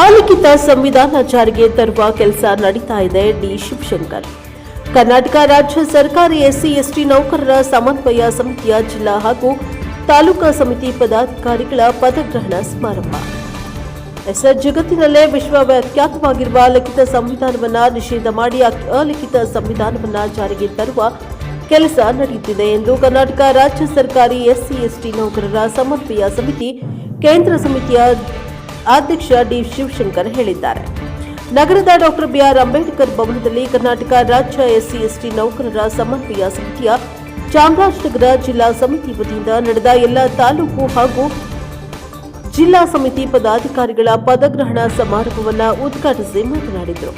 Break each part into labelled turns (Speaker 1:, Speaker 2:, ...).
Speaker 1: ಅಲಿಖಿತ ಸಂವಿಧಾನ ಜಾರಿಗೆ ತರುವ ಕೆಲಸ ನಡೀತಾ ಇದೆ ಡಿ ಶಿವಶಂಕರ್. ಕರ್ನಾಟಕ ರಾಜ್ಯ ಸರ್ಕಾರಿ ಎಸ್ಸಿ ಎಸ್ಟಿ ನೌಕರರ ಸಮನ್ವಯ ಸಮಿತಿಯ ಜಿಲ್ಲಾ ಹಾಗೂ ತಾಲೂಕಾ ಸಮಿತಿ ಪದಾಧಿಕಾರಿಗಳ ಪದಗ್ರಹಣ ಸಮಾರಂಭ. ಎಸ್ ಜಗತ್ತಿನಲ್ಲೇ ವಿಶ್ವವ್ಯಾಖ್ಯಾತವಾಗಿರುವ ಲಿಖಿತ ಸಂವಿಧಾನವನ್ನ ನಿಷೇಧ ಮಾಡಿ ಅಲಿಖಿತ ಸಂವಿಧಾನವನ್ನು ಜಾರಿಗೆ ತರುವ ಕೆಲಸ ನಡೆಯುತ್ತಿದೆ ಎಂದು ಕರ್ನಾಟಕ ರಾಜ್ಯ ಸರ್ಕಾರಿ ಎಸ್ಸಿ ಎಸ್ಟಿ ನೌಕರರ ಸಮನ್ವಯ ಸಮಿತಿ, ಕೇಂದ್ರ ಸಮಿತಿಯ ಅಧ್ಯಕ್ಷ ಡಿ ಶಿವಶಂಕರ್ ಹೇಳಿದ್ದಾರೆ. ನಗರದ ಡಾಕ್ಟರ್ ಬಿಆರ್ ಅಂಬೇಡ್ಕರ್ ಭವನದಲ್ಲಿ ಕರ್ನಾಟಕ ರಾಜ್ಯ ಎಸ್ಸಿ ಎಸ್ಟಿ ನೌಕರರ ಸಮನ್ವಯ ಸಮಿತಿಯ ಚಾಮರಾಜನಗರ ಜಿಲ್ಲಾ ಸಮಿತಿ ವತಿಯಿಂದ ನಡೆದ ಎಲ್ಲ ತಾಲೂಕು ಹಾಗೂ ಜಿಲ್ಲಾ ಸಮಿತಿ ಪದಾಧಿಕಾರಿಗಳ ಪದಗ್ರಹಣ ಸಮಾರಂಭವನ್ನು ಉದ್ಘಾಟಿಸಿ ಮಾತನಾಡಿದರು.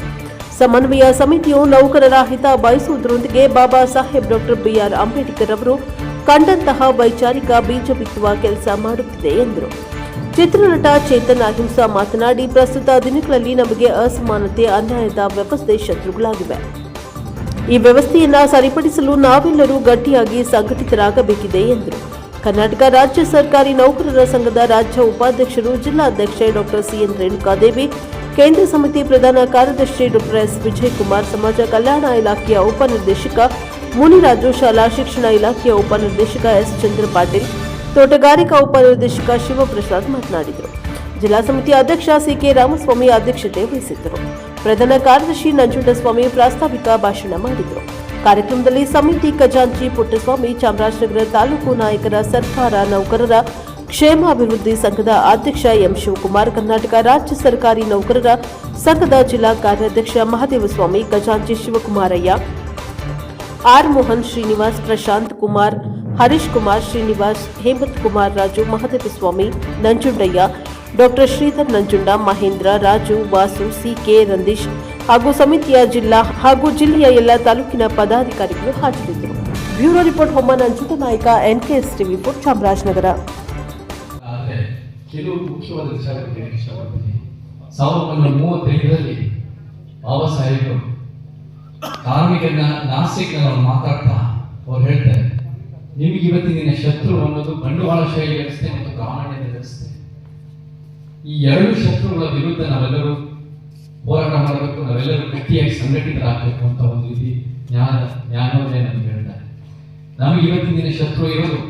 Speaker 1: ಸಮನ್ವಯ ಸಮಿತಿಯು ನೌಕರರ ಹಿತ ಬಯಸುವುದರೊಂದಿಗೆ Baba Saheb doctor B R Ambedkar ಅವರು ಕಂಡಂತಹ ವೈಚಾರಿಕ ಬೀಜ ಬಿತ್ತುವ ಕೆಲಸ ಮಾಡುತ್ತಿದೆ ಎಂದರು. ಚಿತ್ರನಟ ಚೇತನ್ ಅಹಿಂಸಾ ಮಾತನಾಡಿ, ಪ್ರಸ್ತುತ ದಿನಗಳಲ್ಲಿ ನಮಗೆ ಅಸಮಾನತೆ, ಅನ್ಯಾಯದ ವ್ಯವಸ್ಥೆ ಶತ್ರುಗಳಾಗಿವೆ. ಈ ವ್ಯವಸ್ಥೆಯನ್ನ ಸರಿಪಡಿಸಲು ನಾವೆಲ್ಲರೂ ಗಟ್ಟಿಯಾಗಿ ಸಂಘಟಿತರಾಗಬೇಕಿದೆ ಎಂದರು. ಕರ್ನಾಟಕ ರಾಜ್ಯ ಸರ್ಕಾರಿ ನೌಕರರ ಸಂಘದ ರಾಜ್ಯ ಉಪಾಧ್ಯಕ್ಷರು, ಜಿಲ್ಲಾಧ್ಯಕ್ಷ ಡಾಕ್ಟರ್ ಸಿಎನ್ ರೇಣುಕಾದೇವಿ, ಕೇಂದ್ರ ಸಮಿತಿ ಪ್ರಧಾನ ಕಾರ್ಯದರ್ಶಿ ಡಾಕ್ಟರ್ ಎಸ್ ವಿಜಯಕುಮಾರ್, ಸಮಾಜ ಕಲ್ಯಾಣ ಇಲಾಖೆಯ ಉಪನಿರ್ದೇಶಕ ಮುನಿರಾಜು ಶಾಲಾ ಶಿಕ್ಷಣ ಇಲಾಖೆಯ ಉಪನಿರ್ದೇಶಕ ಎಸ್ ಚಂದ್ರ ಪಾಟೀಲ್ ತೋಟಗಾರಿಕಾ ಉಪನಿರ್ದೇಶಕ ಶಿವಪ್ರಸಾದ್ ಮಾತನಾಡಿದರು. ಜಿಲ್ಲಾ ಸಮಿತಿ ಅಧ್ಯಕ್ಷ ಸಿಕೆ ರಾಮಸ್ವಾಮಿ ಅಧ್ಯಕ್ಷತೆ ವಹಿಸಿದ್ದರು. ಪ್ರಧಾನ ಕಾರ್ಯದರ್ಶಿ ನಂಜುಂಡಸ್ವಾಮಿ ಪ್ರಾಸ್ತಾವಿಕ ಭಾಷಣ ಮಾಡಿದರು. ಕಾರ್ಯಕ್ರಮದಲ್ಲಿ ಸಮಿತಿ ಖಜಾಂಚಿ ಪುಟ್ಟಸ್ವಾಮಿ, ಚಾಮರಾಜನಗರ ತಾಲೂಕು ನಾಯಕರ ಸರ್ಕಾರ ನೌಕರರ ಕ್ಷೇಮಾಭಿವೃದ್ಧಿ ಸಂಘದ ಅಧ್ಯಕ್ಷ ಎಂ ಶಿವಕುಮಾರ್, ಕರ್ನಾಟಕ ರಾಜ್ಯ ಸರ್ಕಾರಿ ನೌಕರರ ಸಂಘದ ಜಿಲ್ಲಾ ಕಾರ್ಯಾಧ್ಯಕ್ಷ ಮಹದೇವಸ್ವಾಮಿ, ಖಜಾಂಚಿ Shivakumaraiah, R Mohan Srinivas, Prashanth Kumar Harish Kumar Srinivas, Hemanth Kumar Raju Mahadevaswamy Nanjundaiah, doctor Sridhar Nanjunda, Mahendra, Raju, Vasu, C K Randeesh ಹಾಗೂ ಸಮಿತಿಯ ಜಿಲ್ಲಾ ಹಾಗೂ ಜಿಲ್ಲೆಯ ಎಲ್ಲ ತಾಲೂಕಿನ ಪದಾಧಿಕಾರಿಗಳು ಹಾಜರಿದ್ದರು. ಬ್ಯೂರೋ ರಿಪೋರ್ಟ್ ಹೊಮ್ಮ ನಂಜುಂಡ ನಾಯಕ ಎನ್ಕೆಎಸ್ ಟಿವಿ ಫೋರ್ ಚಾಮರಾಜನಗರ
Speaker 2: ಕೆಲವು ಮುಖ್ಯವಾದ ಕಾರ್ಮಿಕರನ್ನ ಮಾತಾಡ್ತಾ ಅವ್ರು ಹೇಳ್ತಾರೆ ನಿಮಗೆ ಇವತ್ತಿನ ಶತ್ರು ಅನ್ನೋದು ಬಂಡವಾಳಶಾಹಿ ವ್ಯವಸ್ಥೆ ಮತ್ತು ಪ್ರಾಮಾಣ್ಯದ ವ್ಯವಸ್ಥೆ. ಈ ಎರಡು ಶತ್ರುಗಳ ವಿರುದ್ಧ ನಾವೆಲ್ಲರೂ ಹೋರಾಟ ಮಾಡಬೇಕು, ನಾವೆಲ್ಲರೂ ಗಟ್ಟಿಯಾಗಿ ಸಂಘಟಿತರಾಗಬೇಕು ಅಂತ ಒಂದು ರೀತಿ ಜ್ಞಾನ ಜ್ಞಾನೋದಯ ನಮ್ಗೆ ಹೇಳ್ತಾರೆ. ನಮಗೆ ಇವತ್ತಿನ ದಿನ ಶತ್ರು ಇರೋದು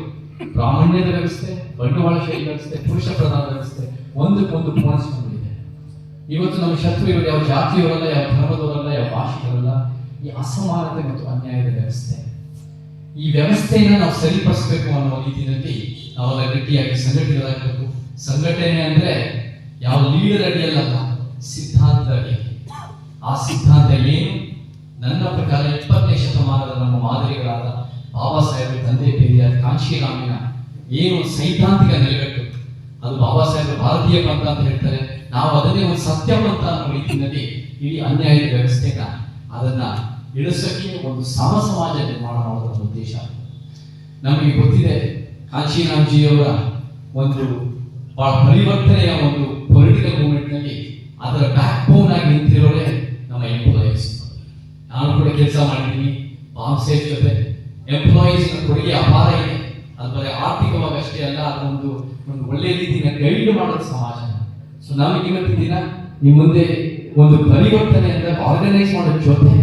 Speaker 2: ಪ್ರಾಮಾಣ್ಯದ ವ್ಯವಸ್ಥೆ ಬಂಡವಾಳಶಾಹಿ ವ್ಯವಸ್ಥೆ, ಪುರುಷ ಪ್ರಧಾನ ವ್ಯವಸ್ಥೆ, ಒಂದಕ್ಕೊಂದು ಪೂರ್ಣಿಸಿಕೊಂಡಿದೆ ಇವತ್ತು ನಮ್ಮ ಶತ್ರು ಇರೋದು ಯಾವ ಜಾತಿಯವರಲ್ಲ, ಯಾವ ಧರ್ಮದವರಲ್ಲ, ಯಾವ ಭಾಷೆಯವರಲ್ಲ, ಈ ಅಸಮಾನತೆ ಮತ್ತು ಅನ್ಯಾಯದ ವ್ಯವಸ್ಥೆ. ಈ ವ್ಯವಸ್ಥೆಯನ್ನ ನಾವು ಸರಿಪಡಿಸಬೇಕು ಅನ್ನೋ ರೀತಿಯಲ್ಲಿ ನಾವೆಲ್ಲ ಗಟ್ಟಿಯಾಗಿ ಸಂಘಟಿತರಾಗಬೇಕು. ಸಂಘಟನೆ ಅಂದ್ರೆ ಯಾವ ಲೀಡರ್ ಅಡಿಯಲ್ಲ ಸಿದ್ಧಾಂತ ಅಡಿ ಆ ಸಿದ್ಧಾಂತ ಏನು? ನನ್ನ ಪ್ರಕಾರ ಇಪ್ಪತ್ತನೇ ಶತಮಾನದ ನಮ್ಮ ಮಾದರಿಗಳಾದ ಬಾಬಾ ಸಾಹೇಬ್ ತಂದೆ ಪೇರಿಯ ಕಾಂಶಿರಾಮಿನ ಏನು ಸೈದ್ಧಾಂತಿಕ ನೆಲೆಗಟ್ಟು? ಅದು ಬಾಬಾ ಸಾಹೇಬ್ ಭಾರತೀಯ ಪಂಥ ಅಂತ ಹೇಳ್ತಾರೆ. ನಾವು ಅದನ್ನೇ ಒಂದು ಸತ್ಯ ಪಂಥ ಅನ್ನೋ ರೀತಿಯಲ್ಲಿ ಇಡೀ ಅನ್ಯಾಯದ ವ್ಯವಸ್ಥೆನ ಅದನ್ನ ಇಳಿಸೋಕೆ ಒಂದು ಸಮ ಸಮಾಜ ನಿರ್ಮಾಣ ಮಾಡುವ ಉದ್ದೇಶ. ನಮಗೆ ಗೊತ್ತಿದೆ, ಕಾಂಚೀರಾಮ್ಜಿಯವರ ಒಂದು ಬಹಳ ಪರಿವರ್ತನೆಯ ಒಂದು ಪೊಲಿಟಿಕಲ್ ಮೂವ್ಮೆಂಟ್ನಲ್ಲಿ ಅದರ ಬ್ಯಾಕ್ ಬೋನ್ ಆಗಿ ನಿಂತಿರೋರೇ ನಮ್ಮ ಎಂಪ್ಲಾಯೀಸ್ ನಾನು ಕೂಡ ಕೆಲಸ ಮಾಡಿದ್ದೀನಿ ಬಾಂಬ್ ಸೇಫ್ ಜೊತೆ. ಎಂಪ್ಲಾಯೀಸ್ ಕೊಡುಗೆ ಅಪಾರ ಇದೆ. ಅದು ಬರೀ ಆರ್ಥಿಕವಾಗಿ ಅಷ್ಟೇ ಅಲ್ಲ ಅದೊಂದು ಒಂದು ಒಳ್ಳೆಯ ರೀತಿಯ ಗೈಡ್ ಮಾಡೋದು ಸಮಾಜ. ಸೊ ನಮಗೆ ಇವತ್ತಿನ ದಿನ ನಿಮ್ಮ ಮುಂದೆ ಒಂದು ಪರಿವರ್ತನೆ ಅಂದರೆ ಆರ್ಗನೈಸ್ ಮಾಡೋ ಜೊತೆ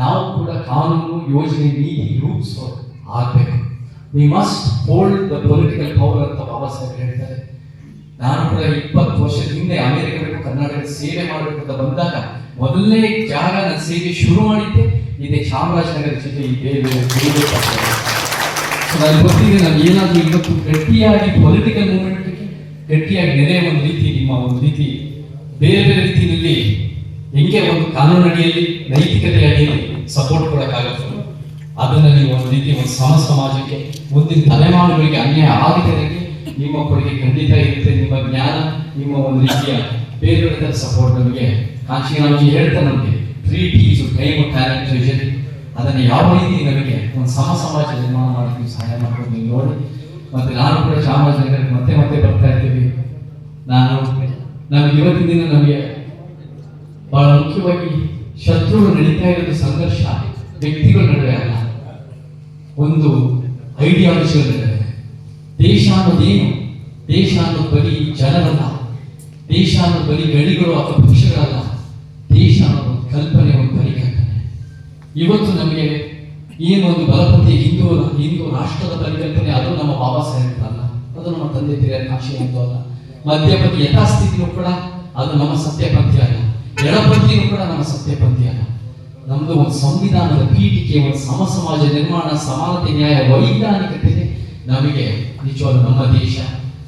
Speaker 2: ನಾವು ಕೂಡ ಕಾನೂನು ಯೋಜನೆ ನೀತಿ ರೂಪಿಸೋ ಆಗ್ಬೇಕು. We must hold the political power ಅಂತ ಬಾಬಾ ಸಾಹೇಬ್ ಹೇಳ್ತಾರೆ. ನಾನು ಕೂಡ ಇಪ್ಪತ್ತು ವರ್ಷದ ಹಿಂದೆ ಅಮೆರಿಕ ಬಿಟ್ಟು ಕರ್ನಾಟಕ ಸೇವೆ ಮಾಡಬೇಕು ಅಂತ ಬಂದಾಗ ಮೊದಲನೇ ಜಾಗ ನನ್ನ ಸೇವೆ ಶುರು ಮಾಡಿದ್ದೆ. ಇದೆ ಚಾಮರಾಜನಗರ ಜಿಲ್ಲೆ ಬೇರೆ ಬೇರೆ ಗೊತ್ತಿದೆ ನಾನು ಏನಾದರೂ ಇವತ್ತು ಗಟ್ಟಿಯಾಗಿ ಪೊಲಿಟಿಕಲ್ ಮೂವ್ಮೆಂಟ್ಗೆ ಗಟ್ಟಿಯಾಗಿ ನೆರೆ ಒಂದು ರೀತಿ, ನಿಮ್ಮ ಒಂದು ರೀತಿ ಬೇರೆ ಬೇರೆ ರೀತಿಯಲ್ಲಿ ಹೆಂಗೆ ಒಂದು ಕಾನೂನು ಅಡಿಯಲ್ಲಿ ನೈತಿಕತೆ ಅಡಿಯಲ್ಲಿ ಸಪೋರ್ಟ್ ಕೊಡಕ್ಕಾಗುತ್ತೆ ಅದನ್ನ ನೀವು ಒಂದು ರೀತಿ ಒಂದು ಸಮ ಸಮಾಜಕ್ಕೆ, ಮುಂದಿನ ತಲೆಮಾರುಗಳಿಗೆ ಅನ್ಯಾಯ ಆಗದಂಗೆ ನಿಮ್ಮ ಕೊಡುಗೆ ಖಂಡಿತ ಇರುತ್ತೆ. ನಿಮ್ಮ ಜ್ಞಾನ, ನಿಮ್ಮ ಒಂದು ರೀತಿಯ ಬೇರೆ ಸಪೋರ್ಟ್ ನಮಗೆ ಕಾಂಶಿರಾಮ್ಜಿ ಹೇಳ್ತಾ ನಮಗೆ. ತ್ರೀ ಟೀಸ್ ಟೈಮ್ ಟ್ಯಾಲೆಂಟ್ ಅದನ್ನು ಯಾವ ರೀತಿ ನಮಗೆ ಒಂದು ಸಮ ಸಮಾಜ ನಿರ್ಮಾಣ ಮಾಡಕ್ಕೆ ಸಹಾಯ ಮಾಡ್ಕೊಂಡು ನೀವು ನೋಡಿ. ಮತ್ತೆ ನಾನು ಕೂಡ ಚಾಮರಾಜನಗರಕ್ಕೆ ಮತ್ತೆ ಮತ್ತೆ ಬರ್ತಾ ಇರ್ತೀವಿ. ನಾನು ನಮಗೆ ಇವತ್ತಿನ ದಿನ ನಮಗೆ ಬಹಳ ಮುಖ್ಯವಾಗಿ ಶತ್ರುಗಳು ನಡೀತಾ ಇರೋದು ಸಂಘರ್ಷ. ವ್ಯಕ್ತಿಗಳ ನಡುವೆ ಅಲ್ಲ. ಒಂದು ಐಡಿಯಾಲಜಿಗಳ ನಡುವೆ. ದೇಶ ಅನ್ನೋದೇನು ದೇಶ ಅನ್ನೋ ಬರೀ ಜನರಲ್ಲ. ದೇಶ ಅನ್ನೋ ಬರೀ ಗಡಿಗಳು ಅಥವಾ ಪಕ್ಷಗಳಲ್ಲ ದೇಶ ಅನ್ನೋದು ಒಂದು ಕಲ್ಪನೆ, ಒಂದು ಪರಿಕಲ್ಪನೆ. ಇವತ್ತು ನಮಗೆ ಏನು ಒಂದು ಬಲಪಂಥಿ ಹಿಂದೂ ಹಿಂದೂ ರಾಷ್ಟ್ರದ ಪರಿಕಲ್ಪನೆ ಅದು ನಮ್ಮ ಬಾಬಾ ಸಾಹೇಬ್ ಅಲ್ಲ. ಅದು ನಮ್ಮ ತಂದೆ ತಿರಿಯ ಕಾಶಿ ಅಂತ ಅಲ್ಲ. ಮಧ್ಯಪತಿ ಯಥಾಸ್ಥಿತಿನೂ ಕೂಡ ಅದು ನಮ್ಮ ಸತ್ಯಪಂಥಿ ಅಲ್ಲ. ಎಡಪಂಥಿನೂ ಕೂಡ ನಮ್ಮ ಸತ್ಯ ಅಲ್ಲ ನಮ್ದು ಒಂದು ಸಂವಿಧಾನದ ಪೀಠಿಕೆ, ಒಂದು ಸಮ ಸಮಾಜ ನಿರ್ಮಾಣ, ಸಮಾನತೆ, ನ್ಯಾಯ ವೈಜ್ಞಾನಿಕತೆ ನಮಗೆ ನಿಜವಾದ ನಮ್ಮ ದೇಶ.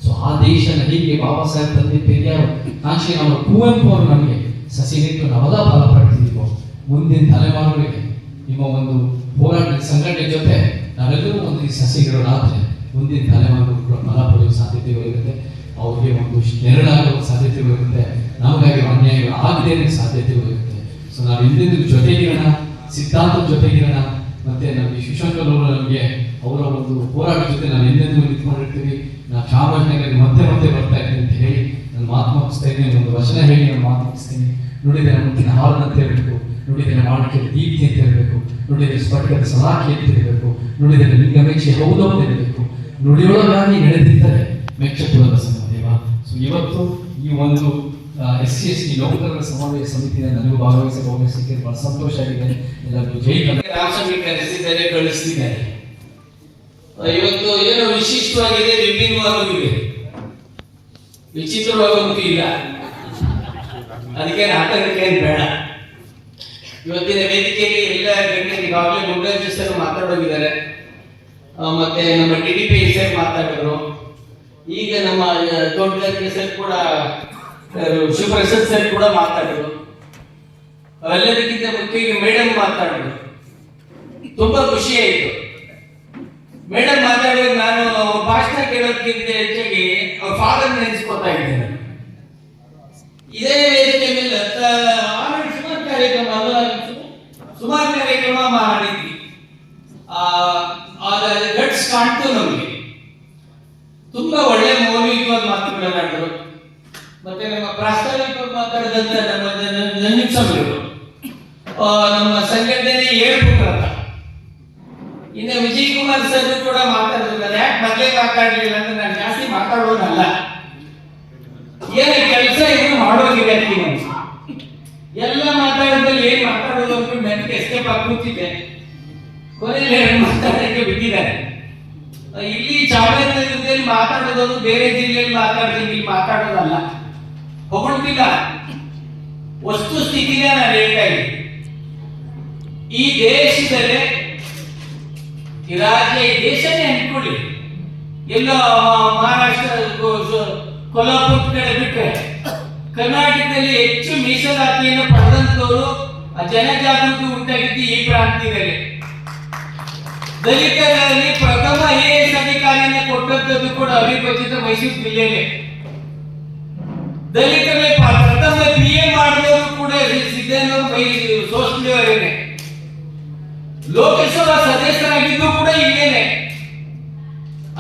Speaker 2: ಸೊ ಆ ದೇಶ ಹೀಗೆ ಬಾಬಾ ಸಾಹೇಬ್ ತಂದೆ ಪೆರಿಯಾರು ಕಾಶಿ ನಮ್ಮ ಕುವೆಂಪು ಅವರು ನಮಗೆ ಸಸಿ ನೆಟ್ಟು ನಾವೆಲ್ಲ ಫಲ ಪಡೆದಿದ್ದೀವೋ ಮುಂದಿನ ತಲೆಮಾರುಗಳಿಗೆ ನಿಮ್ಮ ಒಂದು ಹೋರಾಟ, ಸಂಘಟನೆ ಜೊತೆ ನಾವೆಲ್ಲರೂ ಒಂದು ಈ ಸಸಿಗಳಾದ್ರೆ ಮುಂದಿನ ತಲೆಮಾರುಗಳು ಕೂಡ ಫಲ ಪಡೆಯುವ ಸಾಧ್ಯತೆಗಳು ಇರುತ್ತೆ. ಅವ್ರಿಗೆ ಒಂದು ನೆರಳಾಗುವ ಸಾಧ್ಯತೆಗಳು ಇರುತ್ತೆ. ನಮಗಾಗಿ ಅನ್ಯಾಯ ಆಗದೇ ಸಾಧ್ಯತೆ ಇರುತ್ತೆ ಸೊ ನಾವು ಹಿಂದಿನ ಜೊತೆಗಿರೋಣ, ಸಿದ್ಧಾಂತದ ಜೊತೆಗಿರೋಣ, ಮತ್ತೆ ನಮಗೆ ಶಿಶಂಕರ್ ಅವರು ನಮಗೆ ಅವರ ಒಂದು ಹೋರಾಟ ಜೊತೆ ನಾವು ಎಂದೆಂದೂ ನಿಂತ್ಕೊಂಡಿರ್ತೀವಿ. ನಾವು ಚಾಮರಾಜನಗರಿಗೆ ಮತ್ತೆ ಮತ್ತೆ ಬರ್ತಾ ಇದ್ದೀನಿ ಅಂತ ಹೇಳಿ ನಾನು ಮಾತು ಮುಗಿಸ್ತೇನೆ ಒಂದು ವಚನ ಹೇಳಿ ನಾನು ಮಾತು ಮುಗಿಸ್ತೀನಿ. ನುಡಿದರೆ ಮುಂದಿನ ಹಾಲನ್ನು ಅಂತ ಹೇಳಬೇಕು. ನುಡಿದರೆ ಮಾಡಕ್ಕೆ ದೀಪ್ತಿ ಅಂತ ಹೇಳಬೇಕು. ನುಡಿದರೆ ಸ್ಫಟಿಕದ ಸಲಾಖಿ ಅಂತ ಹೇಳಬೇಕು. ನುಡಿದರೆ ಲಿಂಗಮೇಕ್ಷೆ ಹೌದು ಅಂತ ಹೇಳಬೇಕು. ನುಡಿಯೊಳಗಾಗಿ ನಡೆದಿದ್ದರೆ ಮೆಚ್ಚಪುರದ ದೇವ. ಸೊ ಇವತ್ತು ಈ ಒಂದು ಎಸ್ ಸಿ ಎಸ್ ಟಿ ನೌಕರರ ಸಮಾವೇಶ ಸಮಿತಿಯ ನನಗೂ ಭಾಗವಹಿಸಬಹುದು ಸಿಕ್ಕಿದೆ ಬಹಳ ಸಂತೋಷ ಆಗಿದೆ. ಎಲ್ಲರಿಗೂ ಜೈ
Speaker 3: ಕರೆಸಿದ್ದಾರೆ ಕಳಿಸ್ತಿದ್ದಾರೆ? ಇವತ್ತು ಏನೋ ವಿಶಿಷ್ಟವಾಗಿದೆ ವಿಭಿನ್ನವಾಗಿದೆ ಇದೆ ವಿಚಿತ್ರವಾಗೋದು ಇಲ್ಲ ಅದಕ್ಕೆ ನಾಟಕಕ್ಕೆ ಬೇಡ. ಇವತ್ತಿನ ವೇದಿಕೆಯಲ್ಲಿ ಎಲ್ಲ ಗಣ್ಯರು ಈಗಾಗಲೇ ಮುರುಘಾಜಿ ಸರ್ ಮಾತಾಡೋಗಿದ್ದಾರೆ. ಮತ್ತೆ ನಮ್ಮ ಟಿ ಡಿ ಪಿ ಸರ್ ಮಾತಾಡಿದ್ರು. ಈಗ ನಮ್ಮ ತೋಟಗಾರಿಕೆ ಸರ್ ಕೂಡ ಶಿವಪ್ರಸಾದ್ ಸರ್ ಕೂಡ ಮಾತಾಡಿದ್ರು. ಅವೆಲ್ಲದಕ್ಕಿಂತ ಮುಖ್ಯವಾಗಿ ಮೇಡಮ್ ಮಾತಾಡಿದ್ರು. ತುಂಬಾ ಖುಷಿ ಆಯಿತು. ಮೇಡಮ್ ಮಾತಾಡುವಾಗ ನಾನು ಭಾಷಣ ಕೇಳೋದಕ್ಕಿಂತ ಹೆಚ್ಚಾಗಿ ಅವ್ರ ಫಾದರ್ ನೆನೆಸ್ಕೊತಾ ಇದ್ದೇನೆ. ಇದೇ ವೇದಿಕೆ ಮೇಲೆ ಸುಮಾರು ಕಾರ್ಯಕ್ರಮ ಸುಮಾರು ಕಾರ್ಯಕ್ರಮ ಮಾಡಿದ್ವಿ. ಗಟ್ಸ್ ಕಾಣ್ತು ನಮ್ಗೆ. ತುಂಬಾ ಒಳ್ಳೆ ಮೌಲಿಕವಾದ ಮಾತುಗಳನ್ನಾಡಿದ್ರು ಮತ್ತೆ ನಮ್ಮ ಮಾತಾಡಿದಂತ ನಮ್ಮ ನಂಜುಸ್ವಾಮಿಗಳು ನಮ್ಮ ಸಂಘಟನೆ ಹೇಳ್ಬಿಟ್ರಂತ ಇನ್ನು ವಿಜಯ್ ಕುಮಾರ್ ಸರ್ ಕೂಡ ಮಾತಾಡಿದ್ರು ಯಾಕೆ ಮೊದಲೇ ಮಾತಾಡಲಿಲ್ಲ ಅಂದ್ರೆ ನಾನು ಜಾಸ್ತಿ ಮಾತಾಡೋದಲ್ಲ ಏನು ಕೆಲಸ ಏನು ನಾನು. ಎಲ್ಲ ಮಾತಾಡೋದ್ರಲ್ಲಿ ಏನು ಮಾತಾಡೋದು ಅಂತ ನನಗೆ ಎಸ್ಕೇಪ್ ಆಗಿ ಕೂತಿದ್ದೆ. ಕೊನೆಯಲ್ಲಿ ಎರಡು ಮಾತಾಡಕ್ಕೆ ಬಿಟ್ಟಿದ್ದಾರೆ. ಇಲ್ಲಿ ಚಾಮರಾಜನಗರದಲ್ಲಿ ಮಾತಾಡೋದು, ಬೇರೆ ಜಿಲ್ಲೆಯಲ್ಲಿ ಮಾತಾಡ್ತೀನಿ, ಇಲ್ಲಿ ಮಾತಾಡೋದಲ್ಲ. ಹೊಗಳ್ತಿಲ್ಲ. ವಸ್ತು ಸ್ಥಿತಿನೇ ನಾನು ಹೇಳ್ತಾ ಇದ್ದೀನಿ ಈ ದೇಶದಲ್ಲಿ ಈ ರಾಜ್ಯ ಈ ದೇಶನೇ ಅನ್ಕೊಳ್ಳಿ ಎಲ್ಲೋ ಮಹಾರಾಷ್ಟ್ರ ಕೊಲ್ಲಾಪುರ ಕಡೆ ಬಿಟ್ಟರೆ ಕರ್ನಾಟಕದಲ್ಲಿ ಹೆಚ್ಚು ಮೀಸಲಾತಿಯನ್ನು ಪಡೆದಂತವರು ಜನಜಾಗೃತಿ ಉಂಟಾಗಿದ್ದು ಈ ಪ್ರಾಂತ್ಯದಲ್ಲಿ. ದಲಿತರಲ್ಲಿ ಪ್ರಥಮ ಎ ಎಸ್ ಅಧಿಕಾರಿಯನ್ನು ಕೊಟ್ಟಂತದ್ದು ಕೂಡ ಅವಿಭಜಿತ ಮೈಸೂರು ಜಿಲ್ಲೆಯಲ್ಲಿ. ದಲಿತರಲ್ಲಿ ಪ- ಪ್ರಥಮ ಬಿ ಎ ಮಾಡಿದವರು ಕೂಡ ಸಿದ್ದೇನವರು ಸೋಸ್ಲಿಯವರೇನೆ ಲೋಕಸಭಾ ಸದಸ್ಯರಾಗಿದ್ದು ಕೂಡ ಇಲ್ಲೇನೆ.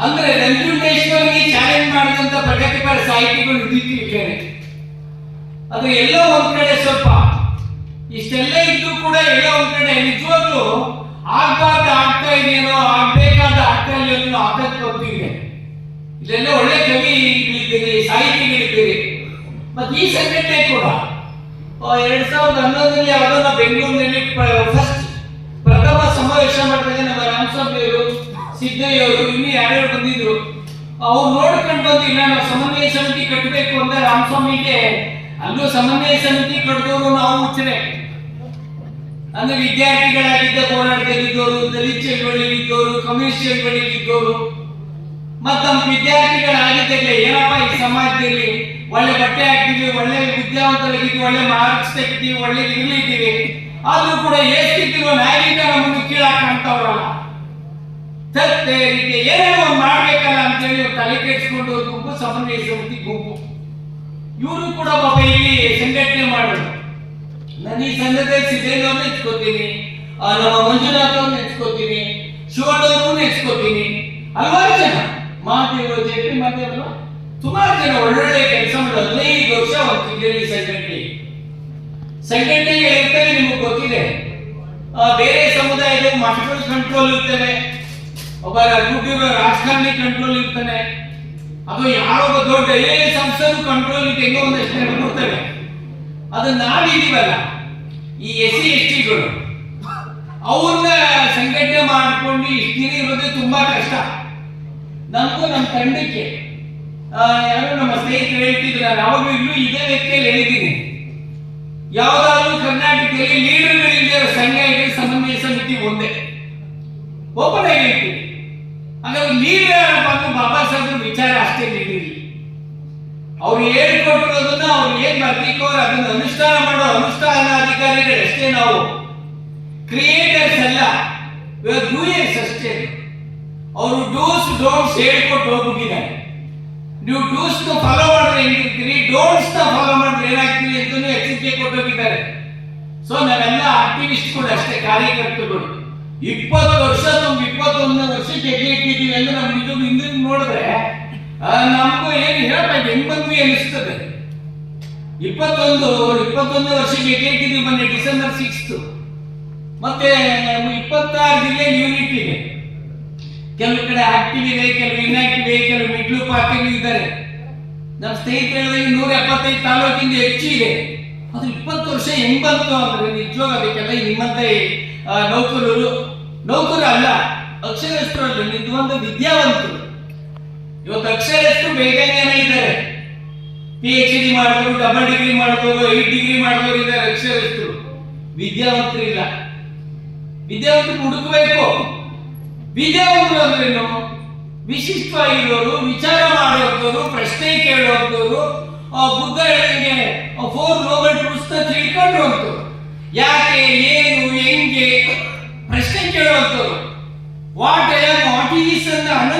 Speaker 3: ಅಂದ್ರೆ ನಂಜುಂಡೇಶ್ವರಿಗೆ ಚಾಲೆಂಜ್ ಮಾಡಿದಂತ ಪ್ರಗತಿಪರ ಸಾಹಿತಿಗಳು ಇದ್ದಿದ್ದು ಅದು ಎಲ್ಲೋ ಒಂದ್ ಕಡೆ ಸ್ವಲ್ಪ ಇಷ್ಟೆಲ್ಲ ಇದ್ದು ಕೂಡ ಎಲ್ಲೋ ಒಂದ್ ಕಡೆ ನಿಜವಾಗ್ಲೂ ಆಗ್ಬಾರ್ದು ಆಗ್ತಾ ಇದೆಯೇನೋ, ಆಗ್ಬೇಕಾದ ಆಗ್ತಾ ಇಲ್ಲ ಆತಂಕ ಇಲ್ಲೆಲ್ಲ ಒಳ್ಳೆ ಕವಿಗಳಿದ್ದೀರಿ ಸಾಹಿತಿಗಳಿದ್ದೀರಿ ಮತ್ತೆ ಈ ಸಂಘಟನೆ ಕೂಡ ಎರಡ್ ಸಾವಿರದ ಹನ್ನೊಂದರಲ್ಲಿ ನಾವು ಬೆಂಗಳೂರಿನಲ್ಲಿ ಫಸ್ಟ್ ಪ್ರಥಮ ಸಮಾವೇಶ ಮಾಡಿದಾಗ ನಮ್ಮ ರಾಮಸ್ವಾಮಿ ಅವರು, ಇನ್ನು ಯಾರ್ಯಾರು ಬಂದಿದ್ರು, ಅವ್ರು ನೋಡ್ಕೊಂಡು ಬಂದು, ಇಲ್ಲ, ನಾವು ಸಮನ್ವಯ ಸಮಿತಿ ಕಟ್ಟಬೇಕು ಅಂದ್ರೆ ರಾಮಸ್ವಾಮಿಗೆ, ಅಲ್ಲೂ ಸಮನ್ವಯ ಸಮಿತಿ ಕಟ್ಟಿದವರು ನಾವು ಮುಚ್ಚನೆ ಅಂದ್ರೆ ವಿದ್ಯಾರ್ಥಿಗಳಾಗಿದ್ದ ಹೋರಾಟದಲ್ಲಿದ್ದವರು ದಲಿತ ಚಳವಳಿಯಲ್ಲಿದ್ದವರು, ಕಮ್ಯುನಿಸ್ಟ್ ಚಳವಳಿಯಲ್ಲಿದ್ದವರು ಮತ್ತ ನಮ್ಮ ವಿದ್ಯಾರ್ಥಿಗಳಾಗಿದ್ದಲ್ಲಿ ಏನಪ್ಪ ಈ ಸಮಾಜದಲ್ಲಿ ಒಳ್ಳೆ ಬಟ್ಟೆ ಹಾಕ್ತೀವಿ ಒಳ್ಳೆ ವಿದ್ಯಾವಂತರಾಗಿದ್ದೀವಿ ಒಳ್ಳೆ ಮಾರ್ಕ್ಸ್ ತೆಗಿತೀವಿ, ಒಳ್ಳೆ ಇರ್ಲಿದ್ದೀವಿ ಆದ್ರೂ ಕೂಡ ಎಷ್ಟಿದ್ರು ನಾಯಕ ಮುಂದೆ ಕೀಳಾಕಂತವ್ರಲ್ಲ ಕಾಣ್ತಾವ್ರಲ್ಲ. ರೀತಿ ಏನೇನೋ ಒಂದು ಮಾಡ್ಬೇಕಲ್ಲ ಅಂತೇಳಿ ಅವ್ರು ತಲೆ ಕೆಡಿಸ್ಕೊಂಡು ಗುಂಪು ಸಮನ್ವಯ ಸಮಿತಿ ಗುಂಪು. ಇವರು ಕೂಡ ಪಾಪ ಇಲ್ಲಿ ಸಂಘಟನೆ ಮಾಡಿದ್ರು ನಾನು ಈ ಸಂಘದಲ್ಲಿ ಸಿದ್ದೇನವ್ರನ್ನ ನೆಚ್ಕೋತೀನಿ ನಮ್ಮ ಮಂಜುನಾಥ್ ಅವ್ರನ್ನ ನೆಚ್ಕೋತೀನಿ ಶಿವಣ್ಣವ್ರು ನೆಚ್ಕೋತೀನಿ ಹಲವಾರು ಜನ. ಮಹಾದೇವರು ಜಟ್ಟಿ ಮಹಾದೇವರು. ಸುಮಾರು ಜನ ಒಳ್ಳೊಳ್ಳೆ ಜಿಲ್ಲೆಯಲ್ಲಿ ಸಂಘಟನೆ ಸಂಘಟನೆಗೆ ಇರ್ತವೆ ನಿಮಗೆ ಗೊತ್ತಿದೆ? ಬೇರೆ ಸಮುದಾಯದ ಮಠಗಳು ಕಂಟ್ರೋಲ್ ಇರ್ತವೆ ಒಬ್ಬ ದುಡ್ಡಿರೋ ರಾಜಕಾರಣಿ ಕಂಟ್ರೋಲ್ ಇರ್ತಾನೆ ಅದು ಯಾರೋ ದೊಡ್ಡ ಏ ಸಂಸ್ಥೆದು ಕಂಟ್ರೋಲ್ ಹೆಂಗೋ ಒಂದಷ್ಟು ಕೊಡ್ತೇವೆ ಅದು ನಾವಿದೀವಲ್ಲ ಈ ಎಸ್ ಸಿ, ಎಸ್ ಟಿಗಳು. ಅವ್ರನ್ನ ಸಂಘಟನೆ ಮಾಡ್ಕೊಂಡು ಇಷ್ಟಿನ ಇರೋದು ತುಂಬಾ ಕಷ್ಟ. ನಮಗೂ ನಮ್ಮ ತಂಡಕ್ಕೆ. ನಮ್ಮ ಸ್ನೇಹಿತರು ಹೇಳ್ತಿದ್ರು, ನಾನು ಯಾವಾಗಲೂ ಇಲ್ಲೂ ಇದೇ ವ್ಯಕ್ತಿಯಲ್ಲಿ ಹೇಳಿದ್ದೀನಿ. ಯಾವುದಾದ್ರೂ ಕರ್ನಾಟಕದಲ್ಲಿ ಲೀಡರ್ಗಳಿಲ್ಲದೆ ಸಂಘ ಇದೆ ಸಮನ್ವಯ ಸಮಿತಿ ಒಂದೇ. ಓಪನ್ ಆಗಿ ಹೇಳ್ತೀನಿ. ಹಾಗಾದ್ರೆ ಲೀಡರ್ ಬಂದು ಬಾಬಾ ಸಾಹೇಬ್ರ ವಿಚಾರ ಅಷ್ಟೇ ಲೀಡರ್ ಅವ್ರು ಹೇಳ್ಕೊಟ್ಟಿರೋದನ್ನ ಅವ್ರು ಏನ್ ಬರ್ತಿಕ್ಕೋ ಅದನ್ನ ಅನುಷ್ಠಾನ ಮಾಡೋ ಅನುಷ್ಠಾನ ಅಧಿಕಾರಿಗಳು ಅಷ್ಟೇ ನಾವು. ಕ್ರಿಯೇಟರ್ಸ್ ಅಲ್ಲ. ಡೂಯರ್ಸ್ ಅಷ್ಟೇ. ಅವರು ಡೂಸ್ ಡೋಂಟ್ಸ್ ಹೇಳ್ಕೊಟ್ಟು ಹೋಗ್ಬಿಟ್ಟಿದ್ದಾರೆ. ನೀವು ಡೂಸ್ ಫಾಲೋ ಮಾಡಿದ್ರೆ ಹೆಂಗಿರ್ತೀರಿ ಡೋಂಟ್ಸ್ ಫಾಲೋ ಮಾಡಿದ್ರೆ ಏನಾಗ್ತೀರಿ ಅಂತಾನು ಎಚ್ಚರಿಕೆ ಕೊಟ್ಟೋಗಿದ್ದಾರೆ. ಸೊ ನಾವೆಲ್ಲ ಆಕ್ಟಿವಿಸ್ಟ್ಗಳು ಅಷ್ಟೇ ಕಾರ್ಯಕರ್ತರುಗಳು ಇಪ್ಪತ್ತು ವರ್ಷ ನಮ್ಗೆ ಇಪ್ಪತ್ತೊಂದನೇ ವರ್ಷಕ್ಕೆ ಹೆಜ್ಜೆ ಇಟ್ಟಿದ್ದೀವಿ ಅಂದ್ರೆ ನಮ್ಗೆ ಇದು ಹಿಂದಿನ ನೋಡಿದ್ರೆ ನಮಗೂ ಏನು ಹೇಳ್ಬೇಕು ಹೆಂಗ್ ಬಂದ್ವಿ ಅನಿಸ್ತದೆ ಇಪ್ಪತ್ತೊಂದು, ಇಪ್ಪತ್ತೊಂದನೇ ವರ್ಷಕ್ಕೆ ಹೆಜ್ಜೆ ಇಟ್ಟಿದ್ದೀವಿ ಮೊನ್ನೆ ಡಿಸೆಂಬರ್ ಸಿಕ್ಸ್ತ್ ಮತ್ತೆ ಇಪ್ಪತ್ತಾರು ಜಿಲ್ಲೆ ಯೂನಿಟ್ ಇದೆ. ಕೆಲವು ಕಡೆ ಆಕ್ಟಿವ್ ಇದೆ, ಕೆಲವು ಪಾರ್ಟಿಗಳು ಇದ್ದಾರೆ. ನಮ್ಮ ಸ್ನೇಹಿತರಲ್ಲಿ ನೂರ ಎಪ್ಪತ್ತೈದು ತಾಲೂಕಿಂದ ಹೆಚ್ಚು ಇದೆ. ಅದು ಇಪ್ಪತ್ತು ವರ್ಷ ಬಂತು ಅಂದ್ರೆ ನಿಜವಾಗ ಬೇಕಲ್ಲ ನಿಮ್ಮಂತೆ ನೌಕರರು, ನೌಕರು ಅಲ್ಲ ಅಕ್ಷರಸ್ಥರು ಅಲ್ಲ ಒಂದು ವಿದ್ಯಾವಂತರು. ಇವತ್ತು ಅಕ್ಷರಸ್ಥರು ಬೇಗನೆ ಇದ್ದಾರೆ. ಪಿ ಎಚ್ ಡಿ ಮಾಡಿದವರು ಡಬಲ್ ಡಿಗ್ರಿ ಮಾಡಿದವರು ಐದು ಡಿಗ್ರಿ ಮಾಡಿದವರು ಇದ್ದಾರೆ ಅಕ್ಷರಸ್ಥರು. ವಿದ್ಯಾವಂತರು ಇಲ್ಲ ವಿದ್ಯಾವಂತರು ಹುಡುಕಬೇಕು. ವಿದ್ಯಾವಂತರು ಅಂದ್ರೇನು? ವಿಶಿಷ್ಟವಾಗಿರೋರು ವಿಚಾರ ಮಾಡೋರು ಪ್ರಶ್ನೆ ಕೇಳೋರು ಬುದ್ಧ ಫೋರ್ ನೋಬಲ್ ಪುಸ್ತಕ ತಿಳ್ಕೊಂಡು ಯಾಕೆ, ಏನು, ಹೆಂಗೆ ಪ್ರಶ್ನೆ ಕೇಳೋರು ವಾಟ್ ವಾಟ್ ಈಸ್ ಅನ್ನ